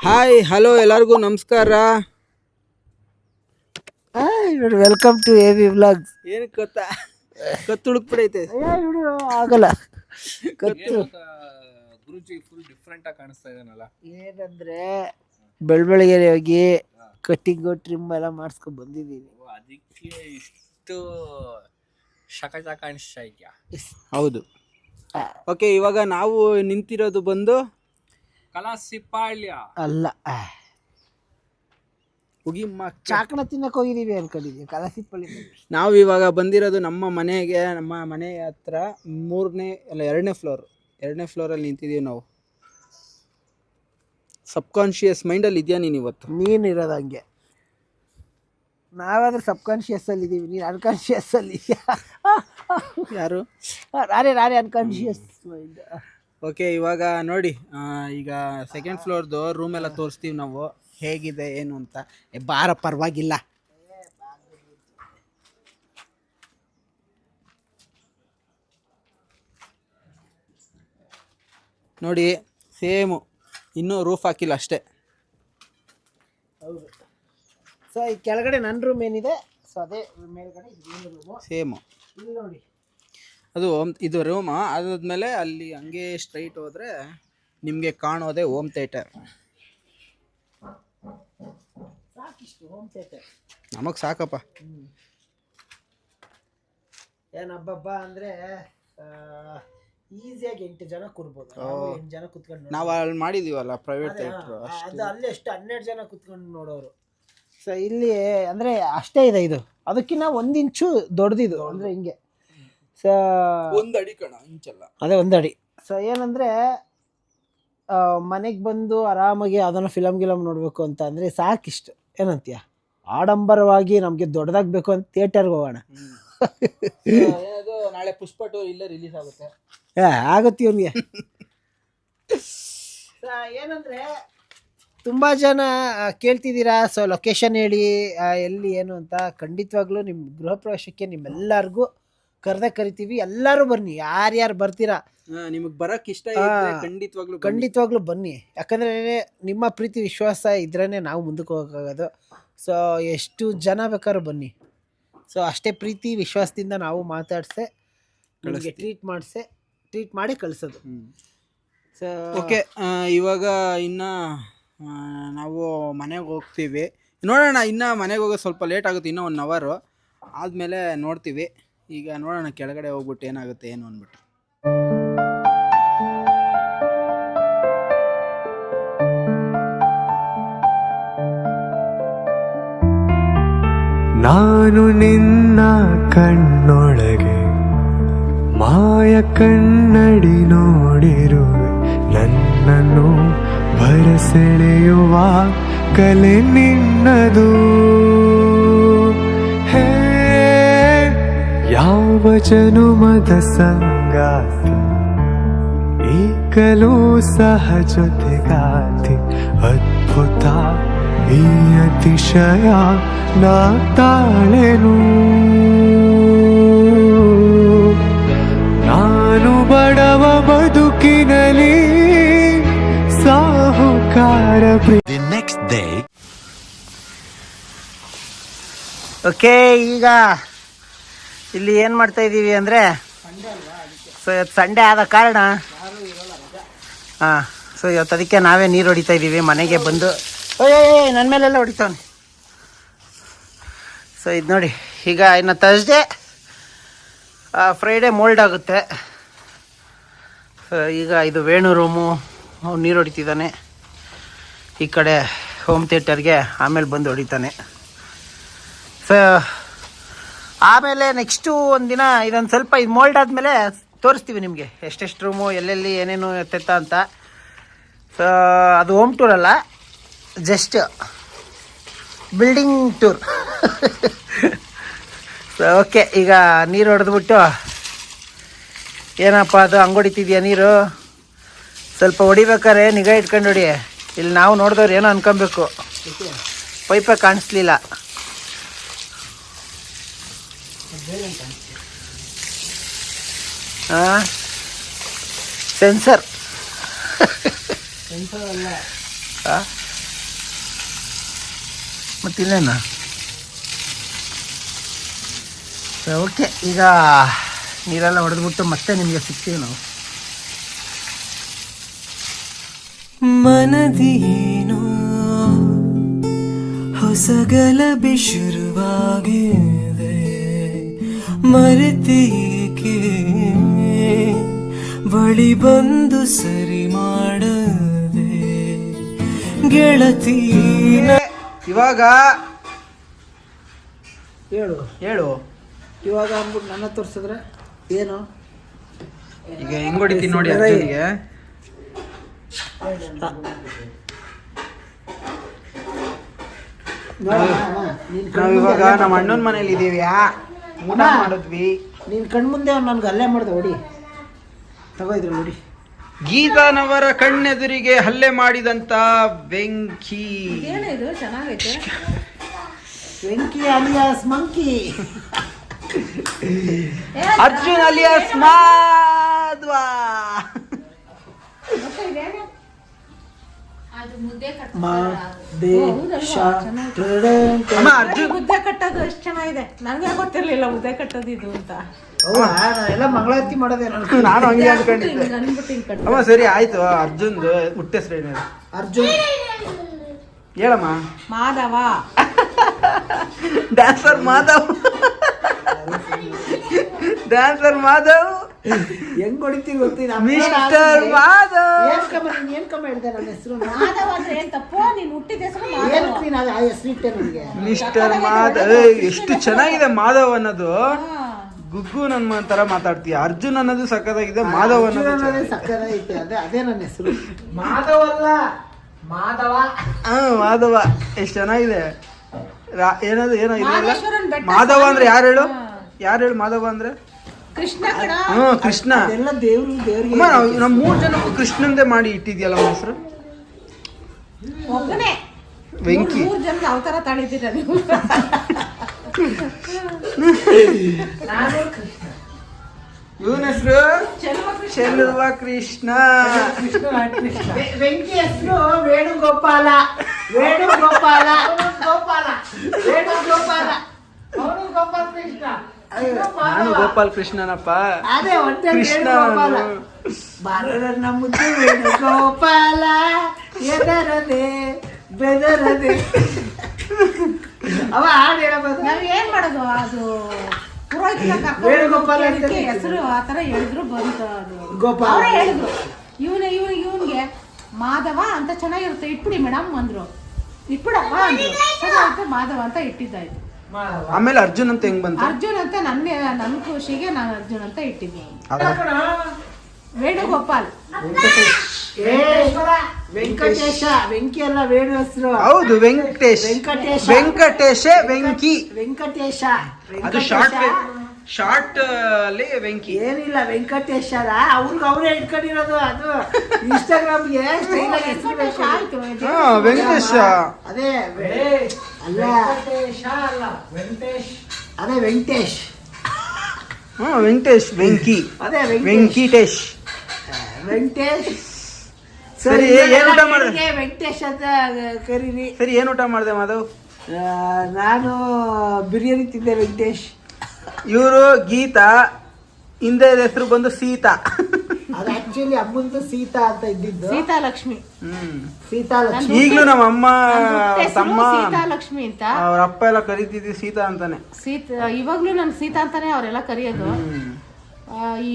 Hi hello ಎಲ್ಲರಿಗೂ ನಮಸ್ಕಾರ. Welcome to A V vlogs ಏನು ಗೊತ್ತಾ? ಕತ್ತು ಹುಡುಕ್ಬಿಡೈತೆ. ಆಗಲ್ಲ. ಕತ್ತು. ಗುರುಜಿ ಫುಲ್ ಡಿಫ್ರೆಂಟ್ ಆಗಿ ಕಾಣಿಸ್ತಾ ಇದ್ದಾನಲ್ಲ ಏನಂದ್ರೆ ಬೆಳ್ಬೆಳಗ್ಗೆ ಹೋಗಿ ಕಟ್ಟಿಂಗು ಟ್ರಿಮ್ ಎಲ್ಲ ಮಾಡಿಸ್ಕೊಂಡ್ ಬಂದಿದ್ದೀನಿ. ಓ, ಅದಕ್ಕೆ ಇಷ್ಟು ಶಕಟ ಕಾಣಿಸ್ತಾ ಇದೆಯಾ? ಹೌದು. ಓಕೆ ಇವಾಗ ನಾವು ನಿಂತಿರೋದು ಬಂದು ಕಲಾ ಸಿಪಾಳ್ಯ ಅಲ್ಲ ಉಗಿಮ್ಮ ಚಾಕಣ ತಿನ್ನಕ್ಕೆ ಹೋಗಿದ್ದೀವಿ ಅನ್ಕೊಂಡಿದ್ವಿ ಕಲಸಿಪ್ಪಳ್ಳಿ ನಾವು ಇವಾಗ ಬಂದಿರೋದು ನಮ್ಮ ಮನೆಗೆ ನಮ್ಮ ಮನೆ ಹತ್ರ ಮೂರನೇ ಅಲ್ಲ ಎರಡನೇ ಫ್ಲೋರ್ ಎರಡನೇ ಫ್ಲೋರಲ್ಲಿ ನಿಂತಿದ್ದೀವಿ ನಾವು. ಸಬ್ಕಾನ್ಷಿಯಸ್ ಮೈಂಡಲ್ಲಿ ಇದೆಯಾ ನೀನು ಇವತ್ತು? ನೀನ್ ಇರೋದು ಹಂಗೆ ನಾವಾದ್ರೆ ಸಬ್ ಕಾನ್ಶಿಯಸ್ ಅಲ್ಲಿ ಇದೀವಿ ನೀನ್ ಅನ್ಕಾನ್ಶಿಯಸ್ ಅಲ್ಲಿ ಇದೀಯಾ? ಯಾರು? ನಾನೇ ನಾನೇ ಅನ್ಕಾನ್ಶಿಯಸ್ ಓಕೆ ಇವಾಗ ನೋಡಿ ಆ, ಈಗ ಸೆಕೆಂಡ್ ಫ್ಲೋರ್ದು ರೂಮ್ ಎಲ್ಲ ತೋರಿಸ್ತೀವಿ ನಾವು. ಹೇಗಿದೆ ಏನು ಅಂತ. ಏ, ಬಾರ ಪರವಾಗಿಲ್ಲ. ನೋಡಿ ಸೇಮು. ಇನ್ನೂ ರೂಫ್ ಹಾಕಿಲ್ಲ ಅಷ್ಟೇ. ಹೌದು. ಸೊ ಈ ಕೆಳಗಡೆ ನನ್ನ ರೂಮ್ ಏನಿದೆ? ಸೊ ಅದೇ ಮೇಲ್ಗಡೆ ಇದು ರೂಮು ಸೇಮು. ಇಲ್ಲಿ ನೋಡಿ. ಅದು ಇದು ರೂಮ ಅದಾದ್ಮೇಲೆ ಅಲ್ಲಿ ಹಂಗೆ ಸ್ಟ್ರೈಟ್ ಹೋದರೆ ನಿಮಗೆ ಕಾಣೋದೇ ಹೋಮ್ ಥಿಯೇಟರ್ ನಮಗ್ ಹೋಮ್ ಥಿಯೇಟರ್ ನಮಗೆ ಸಾಕಪ್ಪ. ಏನು ಹಬ್ಬಬ್ಬ ಅಂದರೆ ಈಸಿಯಾಗಿ ಎಂಟು ಜನ ಕೂರ್ಬೋದು. ಎಂಟು ಜನ ಕುತ್ಕೊಂಡು ನಾವು ಅಲ್ಲಿ ಮಾಡಿದೀವಲ್ಲ ಪ್ರೈವೇಟ್ ಥಿಯೇಟರ್ ಅದು ಅಲ್ಲಿ ಎಷ್ಟು ಹನ್ನೆರಡು ಜನ ಕುತ್ಕೊಂಡು ನೋಡೋರು. ಸೊ ಇಲ್ಲಿ ಅಂದರೆ ಅಷ್ಟೇ ಇದೆ ಇದು. ಅದಕ್ಕಿಂತ ಒಂದು ಇಂಚು ದೊಡ್ಡದಿದು ಅಂದರೆ ಹಿಂಗೆ. ಸೊ ಒಂದು ಅಡಿ ಕಣ ಇಂಚಲ್ಲ. ಅದೇ ಒಂದು ಅಡಿ. ಸೊ ಏನಂದರೆ ಮನೆಗೆ ಬಂದು ಆರಾಮಾಗಿ ಅದನ್ನು ಫಿಲಮ್ ಗಿಲಮ್ ನೋಡಬೇಕು ಅಂತ ಅಂದರೆ ಸಾಕಿಷ್ಟು. ಏನಂತೀಯ? ಆಡಂಬರವಾಗಿ ನಮಗೆ ದೊಡ್ಡದಾಗಬೇಕು ಅಂತ ಥಿಯೇಟರ್ಗೆ ಹೋಗೋಣ. ಅದು ನಾಳೆ ಪುಷ್ಪ ಟೂರ್ ಇಲ್ಲೇ ರಿಲೀಸ್ ಆಗುತ್ತೆ. ಏ ಆಗುತ್ತೆ ಇವನಿಗೆ. ಏನಂದ್ರೆ ತುಂಬ ಜನ ಆ, ಕೇಳ್ತಿದ್ದೀರಾ? ಸೊ ಲೊಕೇಶನ್ ಹೇಳಿ ಆ, ಎಲ್ಲಿ ಏನು ಅಂತ ಖಂಡಿತವಾಗ್ಲೂ ನಿಮ್ಮ ಗೃಹ ಪ್ರವೇಶಕ್ಕೆ ನಿಮ್ಮೆಲ್ಲರಿಗೂ ಕರೆದೇ ಕರಿತೀವಿ ಎಲ್ಲರೂ ಬನ್ನಿ ಯಾರ್ಯಾರು ಬರ್ತೀರಾ? ನಿಮಗೆ ಬರಕ್ ಇಷ್ಟ ಇದ್ರೆ ಖಂಡಿತವಾಗ್ಲೂ. ಖಂಡಿತವಾಗ್ಲೂ ಬನ್ನಿ. ಯಾಕಂದ್ರೆ ನಿಮ್ಮ ಪ್ರೀತಿ ವಿಶ್ವಾಸ ಇದ್ರೇ ನಾವು ಮುಂದಕ್ಕೆ ಹೋಗೋಕ್ಕಾಗೋದು. ಸೊ ಎಷ್ಟು ಜನ ಬೇಕಾದ್ರೂ ಬನ್ನಿ. ಸೊ ಅಷ್ಟೇ ಪ್ರೀತಿ ವಿಶ್ವಾಸದಿಂದ ನಾವು ಮಾತಾಡ್ಸೆ ನಿಮಗೆ ಟ್ರೀಟ್ ಮಾಡಿಸೆ ಟ್ರೀಟ್ ಮಾಡಿ ಕಳಿಸೋದು. ಸೊ ಓಕೆ ಇವಾಗ ಇನ್ನು ನಾವು ಮನೆಗೆ ಹೋಗ್ತೀವಿ. ನೋಡೋಣ ಇನ್ನು ಮನೆಗೆ ಹೋಗೋದು ಸ್ವಲ್ಪ ಲೇಟ್ ಆಗುತ್ತೆ ಇನ್ನೂ ಒನ್ ಅವರು ಆದಮೇಲೆ ನೋಡ್ತೀವಿ. ಈಗ ನೋಡೋಣ, ಕೆಳಗಡೆ ಹೋಗ್ಬಿಟ್ಟು ಏನಾಗುತ್ತೆ ಏನು ಅಂದ್ಬಿಟ್ಟು. ನಾನು ನಿನ್ನ ಕಣ್ಣೊಳಗೆ, ಮಾಯ ಕನ್ನಡಿ ನೋಡಿರುವೆ. ನನ್ನನ್ನು ಬರಸೆಳೆಯುವ ಕಲೆ ನಿನ್ನದು. ಯಾವ ಜನುಮದ ಸಂಗಾತಿ? ಈಗಲೂ ಸಹ ಜೊತೆಗಾತಿ. ಅದ್ಭುತ ಈ ಅತಿಶಯ ನಾ ತಾಳೆನು. ನಾನು ಬಡವ ಬದುಕಿನಲಿ ಸಾಹುಕಾರ ಪ್ರೀತಿ ಓಕೆ ಈಗ ಇಲ್ಲಿ ಏನು ಮಾಡ್ತಾ ಇದ್ದೀವಿ ಅಂದರೆ, ಸೊ ಆದ ಕಾರಣ, ಹಾಂ, ಸೊ ಇವತ್ತು ಅದಕ್ಕೆ ನಾವೇ ನೀರು ಹೊಡಿತಾ ಇದ್ದೀವಿ ಮನೆಗೆ ಬಂದು. ಓಯ್ ನನ್ನ ಮೇಲೆಲ್ಲ ಹೊಡಿತಾವನೆ. ಸೊ ಇದು ನೋಡಿ, ಈಗ ಇನ್ನು ತರ್ಸ್ಡೇ ಫ್ರೈಡೇ ಮೋಲ್ಡ್ ಆಗುತ್ತೆ. ಸೊ ಈಗ ಇದು ವೇಣು ರೂಮು ಅವ್ನು ನೀರು ಹೊಡಿತಿದ್ದಾನೆ. ಈ ಕಡೆ ಹೋಮ್ ಥಿಯೇಟರ್ಗೆ ಆಮೇಲೆ ಬಂದು ಹೊಡಿತಾನೆ. ಸೊ ಆಮೇಲೆ ನೆಕ್ಸ್ಟು ಒಂದಿನ ಇದೊಂದು ಸ್ವಲ್ಪ ಇದು ಮೋಲ್ಡ್ ಆದಮೇಲೆ ತೋರಿಸ್ತೀವಿ ನಿಮಗೆ. ಎಷ್ಟೆಷ್ಟು ರೂಮು ಎಲ್ಲೆಲ್ಲಿ, ಏನೇನು ಎತ್ತೆತ್ತ ಅಂತ. ಸೊ ಅದು ಹೋಮ್ ಟೂರ್ ಅಲ್ಲ just building tour so okay ಈಗ ನೀರು ಹೊಡೆದ್ಬಿಟ್ಟು, ಏನಪ್ಪ ಅದು ಹಂಗೆ ಹೊಡಿತಿದ್ಯಾ ನೀರು? ಸ್ವಲ್ಪ ಹೊಡಿಬೇಕಾರೆ ನಿಗಾ ಇಟ್ಕೊಂಡು ಹೊಡಿ. ಇಲ್ಲಿ ನಾವು ನೋಡಿದವ್ರು ಏನೋ ಅನ್ಕೊಬೇಕು. ಪೈಪೇ ಕಾಣಿಸ್ಲಿಲ್ಲ. ಹಾಂ ಸೆನ್ಸರ್ ಮತ್ತಿಲ್ಲೇನಾ? ಓಕೆ ಈಗ ನೀರೆಲ್ಲ ಹೊಡೆದ್ಬಿಟ್ಟು ಮತ್ತೆ ನಿಮಗೆ ಸಿಗ್ತೀವಿ ನಾವು. ಹೊಸಗಲ ಬಿ ಶುರುವಾಗಿದೆ ಮರೆತೇಕೆ ಬಳಿ ಬಂದು ಸರಿ ಮಾಡದೆ ಗೆಳತಿ ಇವಾಗ ಹೇಳು. ಹೇಳು. ಇವಾಗ ಅಂದ್ಬಿಟ್ಟು ನನ್ನ ತೋರಿಸಿದ್ರೆ ಏನು? ಈಗ ಹೆಂಗ್ ಹೊಡಿತೀನಿ ನೋಡಿ ಅರ್ಜುನ್ಗೆ. ನಾವಿವಾಗ ಇವಾಗ ನಮ್ಮ ಅಣ್ಣನ ಮನೇಲಿ ಇದೀವಿ ಊಟ. ಮಾಡಿದ್ವಿ. ಮುಂದೆ ಕಣ್ಮುಂದೆ ನನ್ಗೆ ಅಲ್ಲೇ ಮಾಡ್ದೆ ಹೊಡಿ. ತಗೋ ಇದ್ರು ನೋಡಿ ಗೀತಾನವರ ಕಣ್ಣೆದುರಿಗೆ ಹಲ್ಲೆ ಮಾಡಿದಂತ ಬೆಂಕಿ ಏನಿದು ಚೆನ್ನಾಗೈತೆ. Venki alias monkey. Arjun alias Madhva. ಮುದ್ದೆ ಕಟ್ಟೋದು ಎಷ್ಟು ಚೆನ್ನಾಗಿದೆ. ನನಗೆ ಗೊತ್ತಿರ್ಲಿಲ್ಲ ಮುದ್ದೆ ಕಟ್ಟೋದು ಇದು ಅಂತ. ನಾನೆಲ್ಲ ಮಂಗಳಾರತಿ ಮಾಡೋದೇ ನಾನು ನಾನು ಹಂಗೆ ಅನ್ಕೊಂಡಿದ್ದೆ. ಅಮ್ಮ ಸರಿ ಆಯ್ತು. ಅರ್ಜುನ್ದು ಹುಟ್ಟೆಸ್ರು ಏನಿದೆ ಅರ್ಜುನ್. ಹೇಳಮ್ಮ. ಮಾಧವ. ಡ್ಯಾನ್ಸರ್ ಮಾಧವ್. ಡ್ಯಾನ್ಸರ್ ಮಾಧವ್. ಹೆಂಗ್ ಹೊಡಿತೀವಿ ಗೊತ್ತಿಲ್ಲ ಮಿಸ್ಟರ್ ಮಾಧವ್. ಏನ್ ಕಮ್ಮ ನೀನ್ ಏನ್ ಕಮ್ಮ ಹೇಳ್ದೆ ನನ್ನ ಹೆಸರು? ಮಾಧವ ಅಂದ್ರೆ ಏನ್ ತಪ್ಪು ನೀನ್ ಹುಟ್ಟಿದ ಹೆಸರು ಮಾಧವ. ಏನಕ್ಕೆ ನೀನು ಆ ಹೆಸರು ಇಟ್ಟೆ ನನಗೆ? ಮಿಸ್ಟರ್ ಮಾಧವ್. ಎಷ್ಟು ಚೆನ್ನಾಗಿದೆ ಮಾಧವ್ ಅನ್ನೋದು. ಗುಗ್ಗು ನನ್ನ ತರ ಮಾತಾಡ್ತೀಯ. ಅರ್ಜುನ್ ಅನ್ನೋದು ಸಕ್ಕದಾಗಿದೆ ಮಾಧವ್ ಅನ್ನೋದು ಸಕ್ಕದಾಗಿದೆ. ಅದೇ ಅದೇ ನನ್ನ ಹೆಸರು. ಮಾಧವಲ್ಲ ಮಾಧವ. ಹಾ ಮಾಧವ. ಎಷ್ಟು ಚೆನ್ನಾಗಿದೆ. ರಾ- ಏನದು ಏನೋ ಇಲ್ಲ ಬೆಟ್ಟ ಮಾಧವ ಅಂದ್ರೆ ಯಾರು ಹೇಳು? ಯಾರು ಹೇಳು ಮಾಧವ ಅಂದ್ರೆ? ಕೃಷ್ಣ ಹ್ಞೂ ಕೃಷ್ಣ. ಎಲ್ಲ ದೇವ್ರು ದೇವ್ರಿಗೆ ಅಮ್ಮ ನಾವು ನಮ್ಮ ಮೂರು ಜನಕ್ಕೂ ಕೃಷ್ಣಂದೇ ಮಾಡಿ ಇಟ್ಟಿದ್ಯಲ್ಲ ನಮ್ಮ ಹೆಸರು? ಒಬ್ಬನೇ. ವೆಂಕಿ. ಮೂರ್ ಜನ ಅವತಾರ ತಾಳಿದ್ದೀರ ನೀವು? ಇವನ ಹೆಸರು? ಚೆಲುವ ಕೃಷ್ಣ. ವೆಂಕಿ ಹೆಸರು ವೇಣುಗೋಪಾಲ. ವೇಣುಗೋಪಾಲ. ಗೋಪಾಲ ವೇಣುಗೋಪಾಲ. ಅವನು ಗೋಪಾಲ ಕೃಷ್ಣ. ನಾನು ಗೋಪಾಲ್ ಕೃಷ್ಣನಪ್ಪ ಅದೇ ಒಂದೇ ಕೃಷ್ಣ ಗೋಪಾಲ. ಅವನು. ಬಾರರನ್ನ ಮುದ್ದು ವೇಣುಗೋಪಾಲ ಎದರದೆ ಬೆದರದೆ. ಅವ ಹಾಡು ಹೇಳಬಹುದು ನಾವು ಏನ್ ಮಾಡೋದು? ಅದು ಹೆಸರು ವೇಣುಗೋಪಾಲ ಹೆಸರು ಆತರ ಹೇಳಿದ್ರು ಬಂತು ಅದು. ಗೋಪಾಲ. ಹೇಳಿದ್ರು. ಇವನ ಇವನ್ ಇವನ್ಗೆ ಮಾಧವ ಅಂತ ಚೆನ್ನಾಗಿರುತ್ತೆ. ಇಟ್ಬಿಡಿ ಮೇಡಮ್ ಅಂದ್ರು. ಇಟ್ಬಿಡಪ್ಪ ಅಂದ್ರು. ಚೆನ್ನಾಗಿರುತ್ತೆ ಮಾಧವ ಅಂತ ಇಟ್ಟಿದ್ದಾಯ್ತು. ಆಮೇಲೆ ಅರ್ಜುನ್ ಅಂತ ಹೆಂಗ್ ಬಂತು? ಅರ್ಜುನ್ ಅಂತ ನನ್ನ ನನ್ನ ಖುಷಿಗೆ ನಾನು ಅರ್ಜುನ್ ಅಂತ ಇಟ್ಟಿದ್ದೀನಿ. ವೇಣುಗೋಪಾಲ್. ಏ, ವೆಂಕಟೇಶ. ವೆಂಕಿ ಅಲ್ಲ ವೇಣು ಹೆಸರು. ಹೌದು ವೆಂಕಟೇಶ್. ವೆಂಕಟೇಶ. ವೆಂಕಟೇಶ ವೆಂಕಿ. ವೆಂಕಟೇಶ. ಅದು ವೆಂಕಟೇಶ. ಶಾರ್ಟ್ ಶಾರ್ಟ್ ಅಲ್ಲಿ ವೆಂಕಿ. ಏನಿಲ್ಲ ವೆಂಕಟೇಶ್ವರ ಅವ್ರಿಗೆ ಅವರೇ ಇಟ್ಕೊಂಡಿರೋದು ಅದು. ಇನ್ಸ್ಟಾಗ್ರಾಮ್ಗೆ ವೆಂಕಟೇಶ ಅದೇ ಅಲ್ಲ. ಅದೇ ವೆಂಕಟೇಶ್. ಹಾ ವೆಂಕಟೇಶ್ ವೆಂಕಿ. ಅದೇ ವೆಂಕಟೇಶ್. ವೆಂಕಿಟೇಶ್. ಸರಿ, ಏನ್ ಊಟ ಮಾಡ್ದೆ? ವೆಂಕಟೇಶ್ ಅಂತ ಕರೀರಿ. ಸರಿ ಏನು ಊಟ ಮಾಡಿದೆ ಮಾಧವ್ ನಾನು ಬಿರಿಯಾನಿ ತಿಂದೆ ವೆಂಕಟೇಶ್. ಇವರು ಗೀತಾ ಹಿಂದೆ ಹೆಸರು ಬಂದು ಸೀತಾ. ಆಕ್ಚುಲಿ ಅಮ್ಮಂದು ಸೀತಾ ಅಂತ ಇದ್ದಿದ್ದು. ಸೀತಾಲಕ್ಷ್ಮಿ ಹ್ಮ್. ಸೀತಾ ಲಕ್ಷ್ಮಿ. ಈಗಲೂ ನಮ್ಮ ಅಮ್ಮ ತಮ್ಮ ಸೀತಾ ಸೀತಾಲಕ್ಷ್ಮಿ ಅಂತ. ಅವ್ರ ಅಪ್ಪ ಎಲ್ಲ ಕರಿತಿದ್ವಿ ಸೀತಾ ಅಂತಾನೆ. ಸೀತಾ ಇವಾಗ್ಲೂ ನಾನು ಸೀತಾ ಅಂತಾನೆ ಅವರೆಲ್ಲ ಕರೆಯೋದು. ಆ, ಈ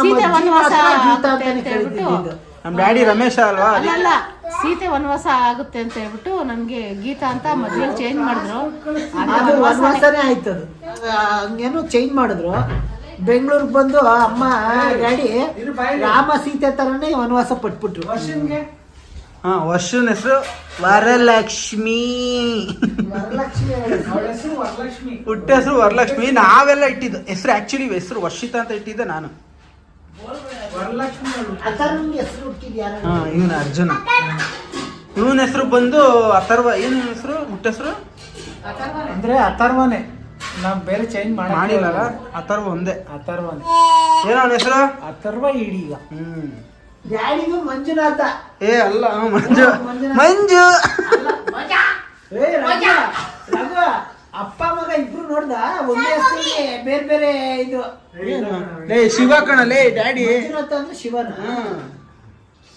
ಸೀತೆ ವನವಾಸ ಆಗುತ್ತೆ ಅಂತ ಹೇಳ್ಬಿಟ್ಟು ನಮ್ಮ ನಮ್ ಡ್ಯಾಡಿ ರಮೇಶ ಅಲ್ವಾ? ಅಲ್ಲಲ್ಲ ಸೀತೆ ವನವಾಸ ಆಗುತ್ತೆ ಅಂತ ಹೇಳ್ಬಿಟ್ಟು ನನ್ಗೆ ಗೀತಾ ಅಂತ ಮದ್ವೆ ಚೇಂಜ್ ಮಾಡಿದ್ರು. ಅದೇ ವನವಾಸನೇ. ಆಯ್ತದು. ಆಯ್ತು ಅದು ಹಂಗೇನು ಚೇಂಜ್ ಮಾಡಿದ್ರು. ಬೆಂಗಳೂರಿಗೆ ಬಂದು ಅಮ್ಮ ಗಾಡಿ ರಾಮ ಸೀತೆ ತರನೇ ವನವಾಸ ಪಟ್ಬಿಟ್ರು. ಹಾ ವರ್ಷನ ಹೆಸರು ವರಲಕ್ಷ್ಮಿ. ಹುಟ್ಟ ಹೆಸರು ವರಲಕ್ಷ್ಮಿ. ನಾವೆಲ್ಲ ಇಟ್ಟಿದ್ದು. ಹೆಸರು ಆಕ್ಚುಲಿ ಹೆಸರು ವರ್ಷಿತ ಅಂತ ಇಟ್ಟಿದ್ದೆ ನಾನು. ಹಾ ಇವನ ಅರ್ಜುನ. ಇವನ ಹೆಸರು ಬಂದು ಅಥರ್ವ. ಏನು ಹೆಸರು? ಹುಟ್ಟ ಹೆಸರು? ಅಂದ್ರೆ ಅಥರ್ವನೇ. ನಾವ್ ಬೇರೆ ಚೇಂಜ್ ಮಾಡಿಲ್ಲ. ಅಥರ್ವ ಒಂದೇ. ಅಥರ್ವ ಏನೋ ಅವನ ಹೆಸರು? ಅಥರ್ವ ಈಗ ಹ್ಮ್. ಡ್ಯಾಡಿಗೂ ಮಂಜುನಾಥ. ಏ ಅಲ್ಲ ಮಂಜು. ಮಂಜು. ಏ ರಘು, ರಘು, ಅಪ್ಪ ಮಗ ಇಬ್ರು ನೋಡ್ದ? ಒಂದೇ ಹೆಸರಿಗೆ ಬೇರೆ ಬೇರೆ ಇದು. ಲೇ ಶಿವ ಕಣಲೇ ಡ್ಯಾಡಿ. ಮಂಜುನಾಥ ಅಂದ್ರೆ ಶಿವನ?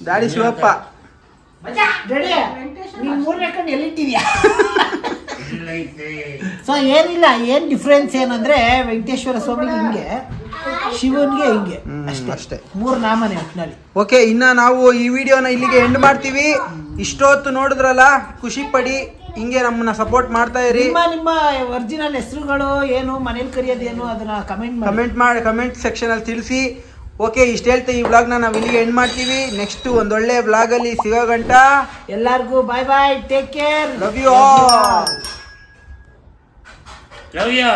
ಡ್ಯಾಡಿ ಶಿವಪ್ಪ. ಡ್ಯಾಡಿ ನೀನ್ ಮೂರನೇ ಕಣ್ಣು ಎಲ್ಲಿಟ್ಟಿದ್ಯಾ ಸೊ ಏನಿಲ್ಲ ಏನ್ ಡಿಫ್ರೆನ್ಸ್ ಏನಂದ್ರೆ ವೆಂಕಟೇಶ್ವರ ಸ್ವಾಮಿ ಹಿಂಗೆ ಶಿವನ್ಗೆ ಹಿಂಗೆ. ಅಷ್ಟೇ. ಅಷ್ಟೇ. ಮೂರು ನಾಮನೆ ಒಟ್ಟಿನಲ್ಲಿ ಓಕೆ ಇನ್ನ ನಾವು ಈ ವಿಡಿಯೋನ ಇಲ್ಲಿಗೆ ಎಂಡ್ ಮಾಡ್ತೀವಿ. ಇಷ್ಟೊತ್ತು ನೋಡಿದ್ರಲ್ಲ ಖುಷಿ ಪಡಿ ಹಿಂಗೆ ನಮ್ಮನ್ನ ಸಪೋರ್ಟ್ ಮಾಡ್ತಾ ಇರಿ. ನಿಮ್ಮ ನಿಮ್ಮ ಒರಿಜಿನಲ್ ಹೆಸರುಗಳು ಏನು ಮನೇಲಿ ಕರೆಯೋದೇನು ಅದನ್ನ ಕಮೆಂಟ್ ಮಾಡಿ. ಕಮೆಂಟ್ ಮಾಡಿ ಕಮೆಂಟ್ ಸೆಕ್ಷನ್ ಅಲ್ಲಿ ತಿಳಿಸಿ. ಓಕೆ ಇಷ್ಟು ಹೇಳ್ತಾ ಈ ವ್ಲಾಗ್ನ ನಾವು ಇಲ್ಲಿಗೆ ಎಂಡ್ ಮಾಡ್ತೀವಿ. ನೆಕ್ಸ್ಟ್ ಒಂದೊಳ್ಳೆ ವ್ಲಾಗಲ್ಲಿ ಸಿಗೋ ಗಂಟ. ಎಲ್ಲರಿಗೂ bye bye take care love you all love you